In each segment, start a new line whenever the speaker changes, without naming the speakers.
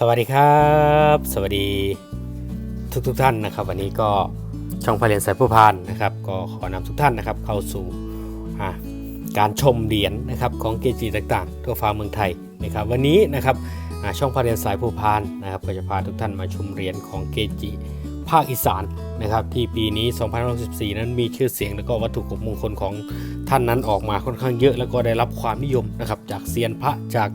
สวัสดีครับ สวัสดีทุกทุกท่านนะครับ วันนี้ก็ช่องพาเรียนสายผู้พานนะครับ ก็ขอนำทุกท่านนะครับ เข้าสู่การชมเหรียญนะครับของเกจิต่างๆ ทั่วฟ้าเมืองไทยนะครับ วันนี้นะครับช่องพาเรียนสายผู้พานนะครับก็จะพาทุกท่านมาชมเหรียญของเกจิภาคอีสานนะครับ ที่ปีนี้2564นั้นมีชื่อเสียง แล้วก็วัตถุมงคลของท่านนั้นออกมาค่อนข้างเยอะ แล้วก็ได้รับความนิยมนะครับจากเซียนพระจาก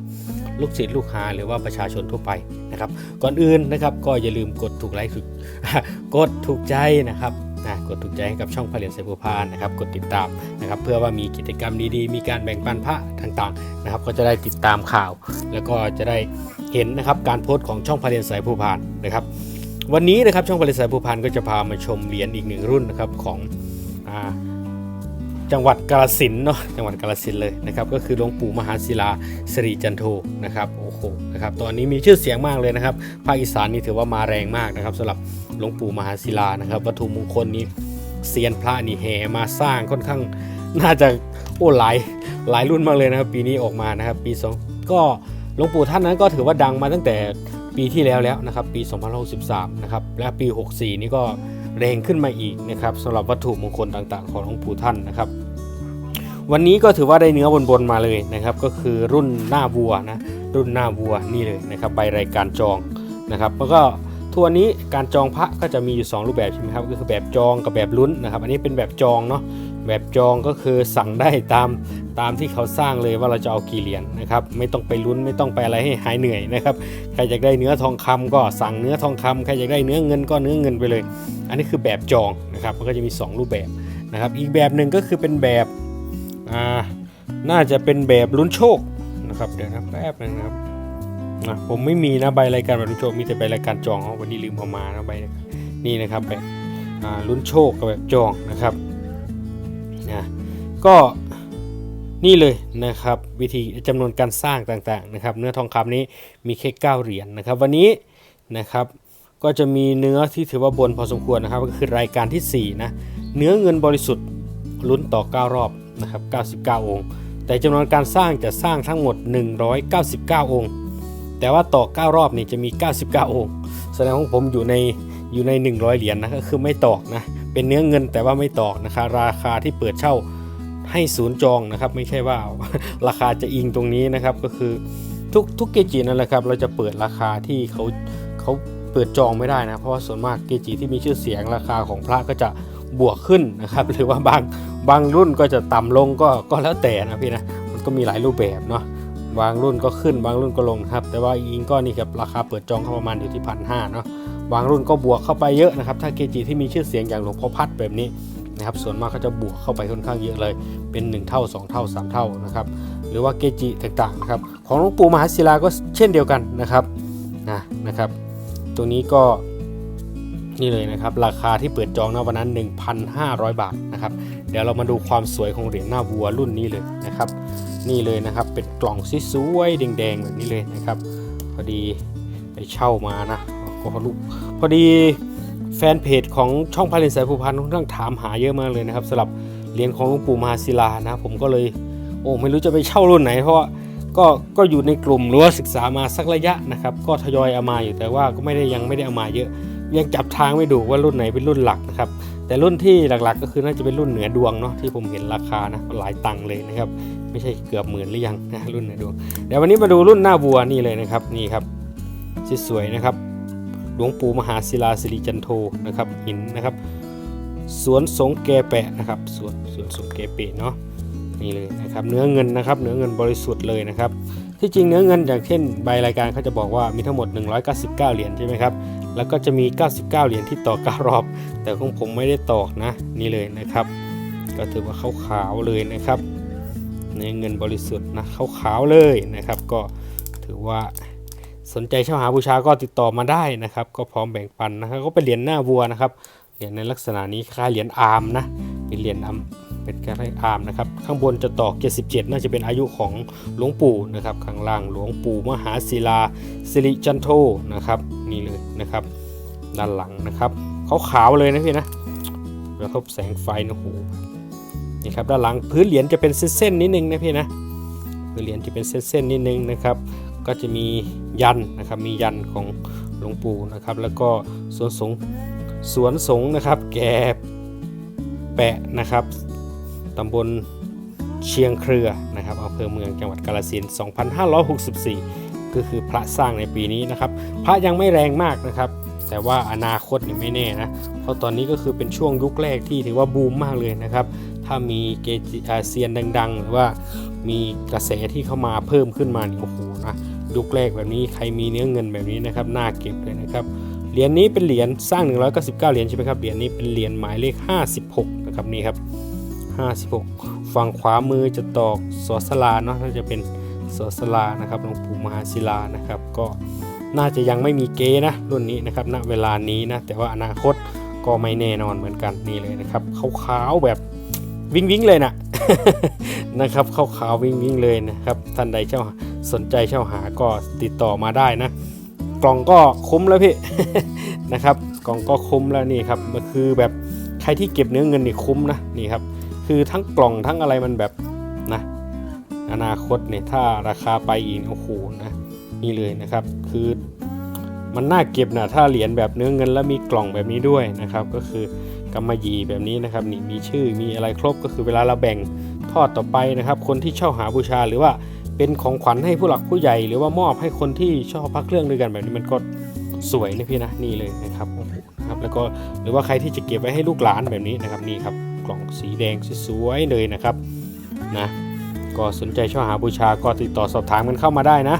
ลูกศิษย์ลูกหาหรือว่าประชาชนทั่วไปนะครับ ก่อนอื่นนะครับก็อย่าลืมกดถูกไลค์กดถูกใจนะครับนะกดถูกใจให้กับช่องผลิตเสภูพานนะครับ กดติดตามนะครับ เพื่อว่ามีกิจกรรมดีๆ มีการแบ่งปันพระต่างๆนะครับ ก็จะได้ติดตามข่าว แล้วก็จะได้เห็นนะครับการโพสต์ของช่องผลิตสายภูพานนะครับ วันนี้นะครับช่องผลิตสายภูพานก็จะพามาชมเหรียญอีกหนึ่งรุ่นนะครับของอ่า จังหวัดกาฬสินเนาะจังหวัดกาฬสินเลยนะครับก็คือหลวงปู่มหาศิลาสิริจันโทนะครับโอ้โหนะครับตอนนี้มีชื่อเสียงมากเลยนะครับภาคอีสานนี่ถือว่ามาแรงมากนะครับสำหรับหลวงปู่มหาศิลานะครับวัตถุมงคลนี้เซียนพระนี่แห่มาสร้างค่อนข้างน่าจะโอ้หลายหลายรุ่นมากเลยนะครับปีนี้ออกมานะครับปีสองก็หลวงปู่ท่านนั้นก็ถือว่าดังมาตั้งแต่ปีที่แล้วแล้วนะครับปี2563นะครับและปี 64 นี่ก็แรงขึ้นมาอีกนะครับสำหรับวัตถุมงคลต่างๆ ของหลวงปู่ท่านนะครับ วันนี้ก็ถือว่าได้เนื้อบนๆมาเลยนะครับก็คือรุ่นหน้าวัวนะรุ่นหน้าวัวนี่เลยนะครับใบรายการจองนะครับแล้วก็ทัวร์นี้การจองพระก็จะมีอยู่ 2 รูปแบบใช่ไหมครับก็คือแบบจองกับแบบลุ้นนะครับ อันนี้เป็นแบบจองเนาะแบบจองก็คือสั่งได้ตามตามที่เขาสร้างเลยว่าเราจะเอากี่เหรียญนะครับไม่ต้องไปลุ้นไม่ต้องไปอะไรให้หายเหนื่อยนะครับใครอยากได้เนื้อทองคำก็สั่งเนื้อทองคำใครอยากได้เนื้อเงินก็เนื้อเงินไปเลย อันนี้คือแบบจองนะครับมันก็จะมี 2 รูปแบบนะครับอีกแบบหนึ่งก็คือเป็นแบบ อ่าน่าจะเป็นแบบลุ้นโชคนะครับเดี๋ยวนะแป๊บนึงนะครับอะผมไม่มีนะใบรายการแบบลุ้นโชคมีแต่ใบรายการจองวันนี้ลืมเอามานะใบนี่นะครับแบบอ่าลุ้นโชคกับแบบจองนะครับนะก็นี่เลยนะครับวิธีจำนวนการสร้างต่างๆนะครับ เนื้อทองคำนี้มีแค่9เหรียญนะครับ วันนี้นะครับก็จะมีเนื้อที่ถือว่าบนพอสมควรนะครับ ก็คือรายการที่4นะเนื้อเงินบริสุทธิ์ลุ้นต่อ 9 รอบ นะครับ99 องค์ แต่จำนวนการสร้างจะสร้างทั้งหมด 199 องค์ แต่ว่าต่อ 9 รอบนี่จะมี 99 องค์ แสดงว่าผมอยู่ในอยู่ใน 100 เหรียญนะก็คือไม่ตอกนะ เป็นเนื้อเงินแต่ว่าไม่ตอกนะครับราคาที่เปิดเช่าให้ศูนย์จองนะครับ ไม่ใช่ว่าราคาจะอิงตรงนี้นะครับก็คือทุกทุกเกจินั่นแหละครับ เราจะเปิดราคาที่เขาเขาเปิดจองไม่ได้นะ เพราะว่าส่วนมากเกจิที่มีชื่อเสียงราคาของพระก็จะบวกขึ้นนะครับ หรือว่าบาง บางรุ่นก็จะต่ำลงก็ก็แล้วแต่นะพี่นะมันก็มีหลายรูปแบบเนาะบางรุ่นก็ขึ้นบางรุ่นก็ลงครับ แต่ว่าอิงก็นี่ครับราคาเปิดจองเข้าประมาณอยู่ที่พันห้าเนาะบางรุ่นก็บวกเข้าไปเยอะนะครับ ถ้าเกจิที่มีชื่อเสียงอย่างหลวงพ่อพัดแบบนี้นะครับส่วนมากเขาจะบวกเข้าไปค่อนข้างเยอะเลย เป็น 1 เท่า 2 เท่า 3 เท่านะครับหรือว่าเกจิต่างๆนะครับของหลวงปู่มหาศิลาก็เช่นเดียวกันนะครับนะนะครับ ตรงนี้ก็นี่เลยนะครับราคาที่เปิดจองณวันนั้น 1,500 บาทนะครับ เดี๋ยวเรามาดูความสวยของเหรียญหน้าวัวรุ่นนี้เลยนะครับ นี่เลยนะครับเป็นกล่องสวยแดงๆแบบนี้เลยนะครับ พอดีไปเช่ามานะก็ลูกพอดีแฟนเพจของช่องพาเลนสายภูพานค่อนข้างถามหาเยอะมากเลยนะครับสำหรับเหรียญของหลวงปู่มหาศิลานะ ผมก็เลยโอ้ไม่รู้จะไปเช่ารุ่นไหน เพราะว่าก็ก็อยู่ในกลุ่มหรือว่าศึกษามาสักระยะนะครับ ก็ทยอยเอามาอยู่แต่ว่าก็ไม่ได้ยังไม่ได้เอามาเยอะ ยังจับทางไม่ถูว่ารุ่นไหนเป็นรุ่นหลักนะครับ แต่รุ่นที่หลักๆ ก็คือน่าจะเป็นรุ่นเหนือดวงเนาะที่ผมเห็นราคานะหลายตังค์เลยนะครับ ไม่ใช่เกือบหมื่นหรือยังนะรุ่นเหนือดวงเดี๋ยววันนี้มาดูรุ่นหน้าวัวนี่เลยนะครับนี่ครับสวยๆนะครับหลวงปู่มหาศิลาสิริจันโทนะครับหินนะครับสวนสงแกแปะนะครับสวนสวนสงแกเปะเนาะนี่เลยนะครับเนื้อเงินนะครับเนื้อเงินบริสุทธิ์เลยนะครับ ที่จริงเนื้อเงินอย่างเช่นใบรายการเขาจะบอกว่ามีทั้งหมด 199 เหรียญใช่ไหมครับ แล้วก็จะมี 99 เหรียญที่ต่อ9รอบ แต่ของผมไม่ได้ตอกนะนี่เลยนะครับ ก็ถือว่าขาวๆเลยนะครับเนื้อเงินบริสุทธิ์นะขาวๆเลยนะครับ ก็ถือว่าสนใจเช่าหาบูชาก็ติดต่อมาได้นะครับ ก็พร้อมแบ่งปันนะครับก็เป็นเหรียญหน้าวัวนะครับเหรียญในลักษณะนี้คล้ายเหรียญอาร์มนะเป็นเหรียญอาร์ม เป็นคล้ายอาร์มนะครับ ข้างบนจะตอก 77 น่าจะเป็นอายุของหลวงปู่นะครับ ข้างล่างหลวงปู่มหาศิลาสิริจันโทนะครับ นี่เลยนะครับ ด้านหลังนะครับขาวๆเลยนะพี่นะกระทบแสงไฟนะโหนี่ครับด้านหลังพื้นเหรียญจะเป็นเส้นๆนิดนึงนะพี่นะพื้นเหรียญจะเป็นเส้นๆนิดนึงนะครับ ก็จะมียันนะครับ มียันของหลวงปู่นะครับ แล้วก็สวนสงสวนสงนะครับ แกแปะนะครับ ตำบลเชียงเครือนะครับอำเภอเมืองจังหวัดกาฬสินธุ์2564 ก็คือพระสร้างในปีนี้นะครับ พระยังไม่แรงมากนะครับ แต่ว่าอนาคตนี่ไม่แน่นะ เพราะตอนนี้ก็คือเป็นช่วงยุคแรกที่ถือว่าบูมมากเลยนะครับ ถ้ามีเกจิอาเซียนดังๆ หรือว่ามีกระแสที่เข้ามาเพิ่มขึ้นมานี่โอ้โหนะยุคแรกแบบนี้ใครมีเนื้อเงินแบบนี้นะครับน่าเก็บเลยนะครับเหรียญนี้เป็นเหรียญสร้าง 199 เหรียญใช่ไหมครับเหรียญนี้เป็นเหรียญหมายเลข 56 นะครับนี่ครับ 56 ฝั่งขวามือจะตอกสอสลาเนาะน่าจะเป็นสอสลานะครับหลวงปู่มหาศิลานะครับ ก็น่าจะยังไม่มีเกนะรุ่นนี้นะครับณเวลานี้นะแต่ว่าอนาคตก็ไม่แน่นอนเหมือนกันนี่เลยนะครับขาวๆแบบวิ่งวิงเลยนะนะครับขาวๆวิ่งวิงเลยนะครับ ท่านใดเช่าสนใจเช่าหาก็ติดต่อมาได้นะ กล่องก็คุ้มแล้วพี่นะครับ กล่องก็คุ้มแล้วนี่ครับมันคือแบบใครที่เก็บเนื้อเงินนี่คุ้มนะนี่ครับ คือทั้งกล่องทั้งอะไรมันแบบนะอนาคตเนี่ยถ้าราคาไปอีกโอ้โหนะนี่เลยนะครับ คือมันน่าเก็บนะถ้าเหรียญแบบเนื้อเงินแล้วมีกล่องแบบนี้ด้วยนะครับ ก็คือกำมะหยี่แบบนี้นะครับนี่มีชื่อมีอะไรครบก็คือเวลาเราแบ่งทอดต่อไปนะครับ คนที่เช่าหาบูชาหรือว่าเป็นของขวัญให้ผู้หลักผู้ใหญ่ หรือว่ามอบให้คนที่ชอบพักเครื่องด้วยกันแบบนี้มันก็สวยนะพี่นะนี่เลยนะครับโอ้โหนะครับแล้วก็หรือว่าใครที่จะเก็บไว้ให้ลูกหลานแบบนี้นะครับนี่ครับ กล่องสีแดงสวยๆเลยนะครับนะก็สนใจช่าหาบูชาก็ติดต่อสอบถามกันเข้ามาได้นะ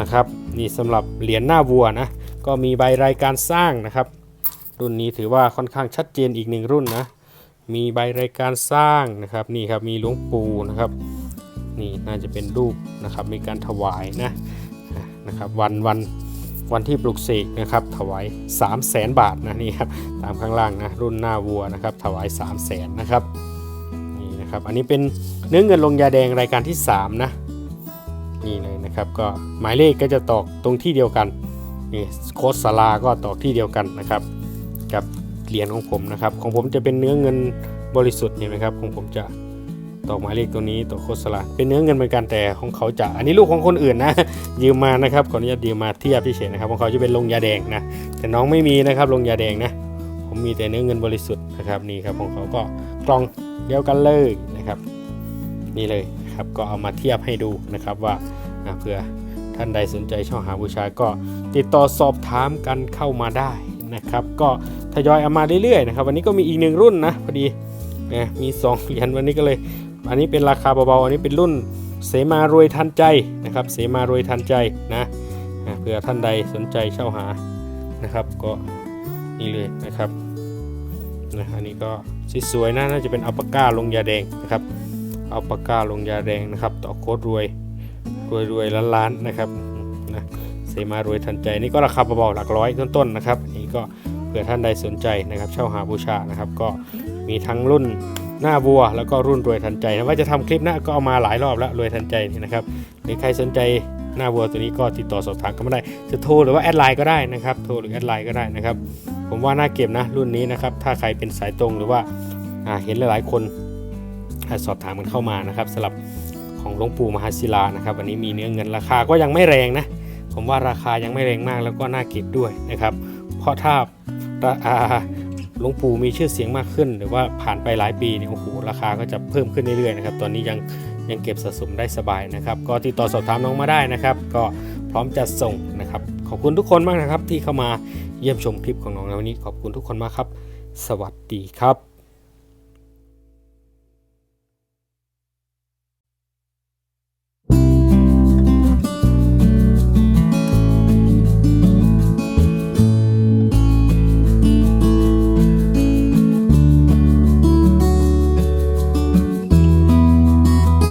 นะครับ นี่สำหรับเหรียญหน้าวัวนะก็มีใบรายการสร้างนะครับ รุ่นนี้ถือว่าค่อนข้างชัดเจนอีกหนึ่งรุ่นนะมีใบรายการสร้างนะครับนี่ครับมีหลวงปู่นะครับนี่น่าจะเป็นรูปนะครับมีการถวายนะนะครับวันวัน วันที่ปลุกเสกนะครับถวาย 3 0 0แสนบาทนะนี่ครับตามข้างล่างนะรุ่นหน้าวัวนะครับถวาย 3 0 0แสนนะครับนี่นะครับอันนี้เป็นเนื้อเงินลงยาแดงรายการที่ 3 นะนี่เลยนะครับก็หมายเลขก็จะตอกตรงที่เดียวกันนี่โคดสลาก็ตอกที่เดียวกันนะครับกับเหรียญของผมนะครับของผมจะเป็นเนื้อเงินบริสุทธิ์เห็นไหมครับของผมจะ ตอกหมายเลขตัวนี้ตอกโคดสลาเป็นเนื้อเงินเหมือนกันแต่ของเขาจะอันนี้ลูกของคนอื่นนะยืมมานะครับขออนุญาตยืมมาเทียบพิเศษนะครับของเขาจะเป็นลงยาแดงนะแต่น้องไม่มีนะครับลงยาแดงนะผมมีแต่เนื้อเงินบริสุทธิ์นะครับนี่ครับของเขาก็กล่องเดียวกันเลยนะครับ นี่เลยครับก็เอามาเทียบให้ดูนะครับว่าเพื่อท่านใดสนใจช่องหาบูชาก็ติดต่อสอบถามกันเข้ามาได้นะครับก็ทยอยเอามาเรื่อยๆนะครับวันนี้ก็มีอีกหนึ่งรุ่นนะพอดีนะมีสองเหรียญวันนี้ก็เลย อันนี้เป็นราคาเบาๆ อันนี้เป็นรุ่นเสมารวยทันใจนะครับ เสมารวยทันใจนะเผื่อท่านใดสนใจเช่าหานะครับ ก็นี่เลยนะครับนะอันนี้ก็สวยๆนะน่าจะเป็นอัลปาก้าลงยาแดงนะครับอัลปาก้าลงยาแดงนะครับ ต่อโคตรรวยรวยรวยล้านล้านๆนะครับนะเสมารวยทันใจนี่ก็ราคาเบาๆหลักร้อยต้นๆนะครับนนี้ก็เผื่อท่านใดสนใจนะครับ เช่าหาบูชานะครับ ก็มีทั้งรุ่น หน้าวัว แล้วก็รุ่นรวยทันใจนะว่าจะทำคลิปนะก็เอามาหลายรอบแล้วรวยทันใจนี่นะครับหรือใครสนใจหน้าวัวตัวนี้ก็ติดต่อสอบถามกันมาได้จะโทรหรือว่าแอดไลน์ก็ได้นะครับโทรหรือแอดไลน์ก็ได้นะครับผมว่าน่าเก็บนะรุ่นนี้นะครับถ้าใครเป็นสายตรงหรือว่าอ่าเห็นหลาย ๆ คนอ่าสอบถามกันเข้ามานะครับสำหรับของหลวงปู่มหาศิลานะครับวันนี้มีเนื้อเงินราคาก็ยังไม่แรงนะผมว่าราคายังไม่แรงมากแล้วก็น่าเก็บด้วยนะครับเพราะถ้าราอ่า หลวงปู่มีชื่อเสียงมากขึ้น หรือว่าผ่านไปหลายปีเนี่ยโอ้โหราคาก็จะเพิ่มขึ้นเรื่อยๆนะครับตอนนี้ยังยังเก็บสะสมได้สบายนะครับ ก็ติดต่อสอบถามน้องมาได้นะครับ ก็พร้อมจะส่งนะครับ ขอบคุณทุกคนมากนะครับที่เข้ามาเยี่ยมชมคลิปของน้องในวันนี้ ขอบคุณทุกคนมากครับ สวัสดีครับ